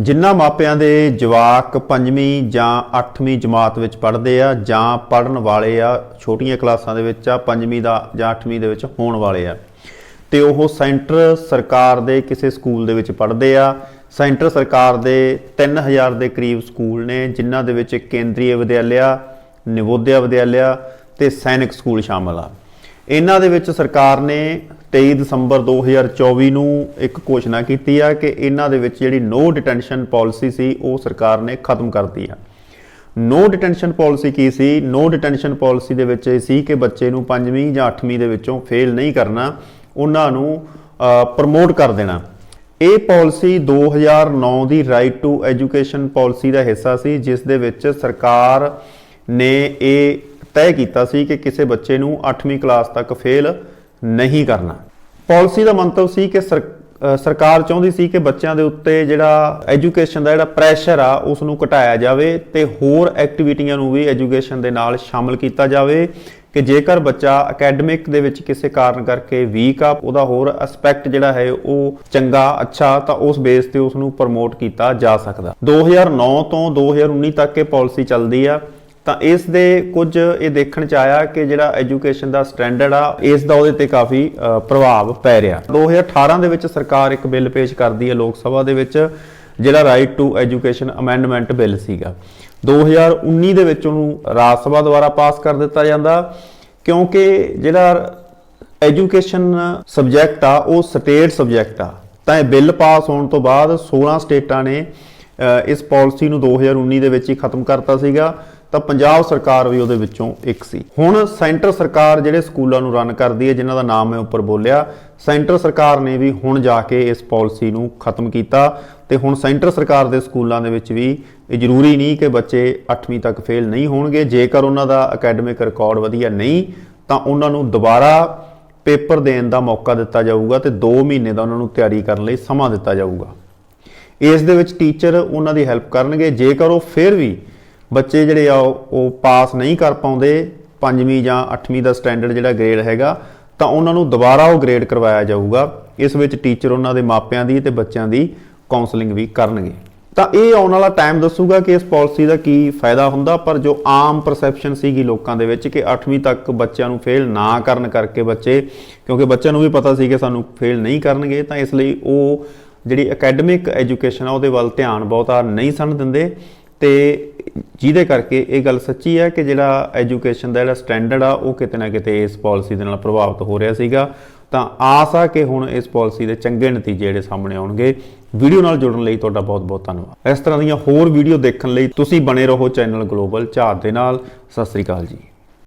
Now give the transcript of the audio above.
ਜਿਨ੍ਹਾਂ ਮਾਪਿਆਂ ਦੇ ਜਵਾਕ 5ਵੀਂ ਜਾਂ 8ਵੀਂ ਜਮਾਤ ਵਿੱਚ ਪੜ੍ਹਦੇ ਆ ਜਾਂ ਪੜ੍ਹਨ ਵਾਲੇ ਆ, ਛੋਟੀਆਂ ਕਲਾਸਾਂ ਦੇ ਵਿੱਚ ਆ 5ਵੀਂ ਦਾ ਜਾਂ 8ਵੀਂ ਦੇ ਵਿੱਚ ਹੋਣ ਵਾਲੇ ਆ। ਤੇ ਉਹ ਸੈਂਟਰ ਸਰਕਾਰ ਦੇ ਕਿਸੇ ਸਕੂਲ ਦੇ ਵਿੱਚ ਪੜ੍ਹਦੇ ਆ। ਸੈਂਟਰ ਸਰਕਾਰ ਦੇ 3000 ਦੇ ਕਰੀਬ ਸਕੂਲ ਨੇ, ਜਿਨ੍ਹਾਂ ਦੇ ਵਿੱਚ ਕੇਂਦਰੀ ਵਿਦਿਆਲਿਆ, ਨਿਵੋਦਿਆ ਵਿਦਿਆਲਿਆ ਤੇ ਸੈਨਿਕ ਸਕੂਲ ਸ਼ਾਮਲ ਆ। ਇਹਨਾਂ ਦੇ ਵਿੱਚ ਸਰਕਾਰ ਨੇ 23 ਦਸੰਬਰ 2024 ਨੂੰ ਇੱਕ ਘੋਸ਼ਣਾ ਕੀਤੀ ਆ ਕਿ ਇਹਨਾਂ ਦੇ ਵਿੱਚ ਜਿਹੜੀ ਨੋ ਡਿਟੈਂਸ਼ਨ ਪਾਲਿਸੀ ਸੀ, ਉਹ ਸਰਕਾਰ ਨੇ ਖਤਮ ਕਰਤੀ ਆ। ਨੋ ਡਿਟੈਂਸ਼ਨ ਪਾਲਿਸੀ ਕੀ ਸੀ? ਨੋ ਡਿਟੈਂਸ਼ਨ ਪਾਲਿਸੀ ਦੇ ਵਿੱਚ ਇਹ ਸੀ ਕਿ ਬੱਚੇ ਨੂੰ 5ਵੀਂ ਜਾਂ 8ਵੀਂ ਦੇ ਵਿੱਚੋਂ ਫੇਲ ਨਹੀਂ ਕਰਨਾ, ਉਹਨਾਂ ਨੂੰ ਪ੍ਰਮੋਟ ਕਰ ਦੇਣਾ। ਇਹ ਪਾਲਿਸੀ 2009 ਦੀ ਰਾਈਟ ਟੂ ਐਜੂਕੇਸ਼ਨ ਪਾਲਿਸੀ ਦਾ ਹਿੱਸਾ ਸੀ, ਜਿਸ ਦੇ ਵਿੱਚ ਸਰਕਾਰ ਨੇ ਇਹ ਤੈਅ ਕੀਤਾ ਸੀ ਕਿ ਕਿਸੇ ਬੱਚੇ ਨੂੰ 8ਵੀਂ ਕਲਾਸ ਤੱਕ ਫੇਲ ਨਹੀਂ ਕਰਨਾ। ਪਾਲਿਸੀ ਦਾ ਮੰਤਵ ਸੀ ਕਿ ਸਰਕਾਰ ਚਾਹੁੰਦੀ ਸੀ ਕਿ ਬੱਚਿਆਂ ਦੇ ਉੱਤੇ ਜਿਹੜਾ ਐਜੂਕੇਸ਼ਨ ਦਾ ਜਿਹੜਾ ਪ੍ਰੈਸ਼ਰ ਆ, ਉਸ ਨੂੰ ਘਟਾਇਆ ਜਾਵੇ ਤੇ ਹੋਰ ਐਕਟੀਵਿਟੀਆਂ ਨੂੰ ਵੀ ਐਜੂਕੇਸ਼ਨ ਦੇ ਨਾਲ ਸ਼ਾਮਲ ਕੀਤਾ ਜਾਵੇ ਕਿ ਜੇਕਰ ਬੱਚਾ ਅਕੈਡਮਿਕ ਦੇ ਵਿੱਚ ਕਿਸੇ ਕਾਰਨ ਕਰਕੇ ਵੀਕ ਆ, ਉਹਦਾ ਹੋਰ ਐਸਪੈਕਟ ਜਿਹੜਾ ਹੈ ਉਹ ਚੰਗਾ, ਅੱਛਾ, ਤਾਂ ਉਸ ਬੇਸ ਤੇ ਉਸ ਨੂੰ ਪ੍ਰਮੋਟ ਕੀਤਾ ਜਾ ਸਕਦਾ। 2009 ਤੋਂ 2019 ਤੱਕ ਇਹ ਪਾਲਿਸੀ ਚੱਲਦੀ ਆ। ਤਾਂ ਇਸ ਦੇ ਕੁਝ ਇਹ ਦੇਖਣ ਚ ਆਇਆ ਕਿ ਜਿਹੜਾ ਐਜੂਕੇਸ਼ਨ ਦਾ ਸਟੈਂਡਰਡ ਆ, ਇਸ ਦਾ ਉਹਦੇ ਤੇ ਕਾਫੀ ਪ੍ਰਭਾਵ ਪੈ ਰਿਹਾ। 2018 ਦੇ ਵਿੱਚ ਸਰਕਾਰ ਇੱਕ ਬਿੱਲ ਪੇਸ਼ ਕਰਦੀ ਹੈ ਲੋਕ ਸਭਾ ਦੇ ਵਿੱਚ, ਜਿਹੜਾ right to education amendment bill ਸੀਗਾ। 2019 ਦੇ ਵਿੱਚ ਉਹਨੂੰ ਰਾਜ ਸਭਾ ਦੁਆਰਾ ਪਾਸ ਕਰ ਦਿੱਤਾ ਜਾਂਦਾ, ਕਿਉਂਕਿ ਜਿਹੜਾ ਐਜੂਕੇਸ਼ਨ ਸਬਜੈਕਟ ਆ, ਉਹ ਸਟੇਟ ਸਬਜੈਕਟ ਆ। ਤਾਂ ਇਹ ਬਿੱਲ ਪਾਸ ਹੋਣ ਤੋਂ ਬਾਅਦ 16 ਸਟੇਟਾਂ ਨੇ ਇਸ ਪਾਲਿਸੀ ਨੂੰ 2019 ਦੇ ਵਿੱਚ ਹੀ ਖਤਮ ਕਰਤਾ ਸੀਗਾ। ਤਾਂ ਪੰਜਾਬ ਸਰਕਾਰ ਵੀ ਉਹਦੇ ਵਿੱਚੋਂ ਇੱਕ ਸੀ। ਹੁਣ ਸੈਂਟਰ ਸਰਕਾਰ ਜਿਹੜੇ ਸਕੂਲਾਂ ਨੂੰ ਰਨ ਕਰਦੀ ਹੈ, ਜਿਨ੍ਹਾਂ ਦਾ ਨਾਮ ਮੈਂ ਉੱਪਰ ਬੋਲਿਆ, ਸੈਂਟਰ ਸਰਕਾਰ ਨੇ ਵੀ ਹੁਣ ਜਾ ਕੇ ਇਸ ਪਾਲਿਸੀ ਨੂੰ ਖਤਮ ਕੀਤਾ ਤੇ ਹੁਣ ਸੈਂਟਰ ਸਰਕਾਰ ਦੇ ਸਕੂਲਾਂ ਦੇ ਵਿੱਚ ਵੀ ਇਹ ਜ਼ਰੂਰੀ ਨਹੀਂ ਕਿ ਬੱਚੇ 8ਵੀਂ ਤੱਕ ਫੇਲ ਨਹੀਂ ਹੋਣਗੇ। ਜੇਕਰ ਉਹਨਾਂ ਦਾ ਅਕੈਡਮਿਕ ਰਿਕਾਰਡ ਵਧੀਆ ਨਹੀਂ, ਤਾਂ ਉਹਨਾਂ ਨੂੰ ਦੁਬਾਰਾ ਪੇਪਰ ਦੇਣ ਦਾ ਮੌਕਾ ਦਿੱਤਾ ਜਾਊਗਾ ਤੇ 2 ਮਹੀਨੇ ਦਾ ਉਹਨਾਂ ਨੂੰ ਤਿਆਰੀ ਕਰਨ ਲਈ ਸਮਾਂ ਦਿੱਤਾ ਜਾਊਗਾ। ਇਸ ਦੇ ਵਿੱਚ ਟੀਚਰ ਉਹਨਾਂ ਦੀ ਹੈਲਪ ਕਰਨਗੇ। ਜੇਕਰ ਉਹ ਫਿਰ ਵੀ ਬੱਚੇ ਜਿਹੜੇ ਆ, ਉਹ ਪਾਸ ਨਹੀਂ ਕਰ ਪਾਉਂਦੇ, ਪੰਜਵੀਂ ਜਾਂ 8ਵੀਂ ਦਾ ਸਟੈਂਡਰਡ ਜਿਹੜਾ ਗ੍ਰੇਡ ਹੈਗਾ, ਤਾਂ ਉਹਨਾਂ ਨੂੰ ਦੁਬਾਰਾ ਉਹ ਗ੍ਰੇਡ ਕਰਵਾਇਆ ਜਾਊਗਾ। ਇਸ ਵਿੱਚ ਟੀਚਰ ਉਹਨਾਂ ਦੇ ਮਾਪਿਆਂ ਦੀ ਤੇ ਬੱਚਿਆਂ ਦੀ ਕਾਉਂਸਲਿੰਗ ਵੀ ਕਰਨਗੇ। ਤਾਂ ਇਹ ਆਉਣ ਵਾਲਾ ਟਾਈਮ ਦੱਸੂਗਾ ਕਿ ਇਸ ਪਾਲਿਸੀ ਦਾ ਕੀ ਫਾਇਦਾ ਹੁੰਦਾ, ਪਰ ਜੋ ਆਮ ਪਰਸੈਪਸ਼ਨ ਸੀਗੀ ਲੋਕਾਂ ਦੇ ਵਿੱਚ ਕਿ 8ਵੀਂ ਤੱਕ ਬੱਚਿਆਂ ਨੂੰ ਫੇਲ ਨਾ ਕਰਨ ਕਰਕੇ ਬੱਚੇ, ਕਿਉਂਕਿ ਬੱਚਿਆਂ ਨੂੰ ਵੀ ਪਤਾ ਸੀ ਕਿ ਸਾਨੂੰ ਫੇਲ ਨਹੀਂ ਕਰਨਗੇ, ਤਾਂ ਇਸ ਲਈ ਉਹ ਜਿਹੜੀ ਅਕੈਡਮਿਕ ਐਜੂਕੇਸ਼ਨ ਆ, ਉਹਦੇ ਵੱਲ ਧਿਆਨ ਬਹੁਤਾ ਨਹੀਂ ਸਨ ਦਿੰਦੇ। ਤੇ ਜਿਹਦੇ ਕਰਕੇ ਇਹ ਗੱਲ ਸੱਚੀ ਹੈ ਕਿ ਜਿਹੜਾ ਐਜੂਕੇਸ਼ਨ ਦਾ ਜਿਹੜਾ ਸਟੈਂਡਰਡ ਆ, ਉਹ ਕਿਤੇ ਨਾ ਕਿਤੇ ਇਸ ਪਾਲਿਸੀ ਦੇ ਨਾਲ ਪ੍ਰਭਾਵਿਤ ਹੋ ਰਿਹਾ ਸੀਗਾ। ਤਾਂ ਆਸ ਆ ਕਿ ਹੁਣ ਇਸ ਪਾਲਿਸੀ ਦੇ ਚੰਗੇ ਨਤੀਜੇ ਜਿਹੜੇ ਸਾਹਮਣੇ ਆਉਣਗੇ। ਵੀਡੀਓ ਨਾਲ ਜੁੜਨ ਲਈ ਤੁਹਾਡਾ ਬਹੁਤ-ਬਹੁਤ ਧੰਨਵਾਦ। ਇਸ ਤਰ੍ਹਾਂ ਦੀਆਂ ਹੋਰ ਵੀਡੀਓ ਦੇਖਣ ਲਈ ਤੁਸੀਂ ਬਣੇ ਰਹੋ ਚੈਨਲ ਗਲੋਬਲ ਝਾਤ ਦੇ ਨਾਲ। ਸਤਿ ਸ੍ਰੀ ਅਕਾਲ ਜੀ।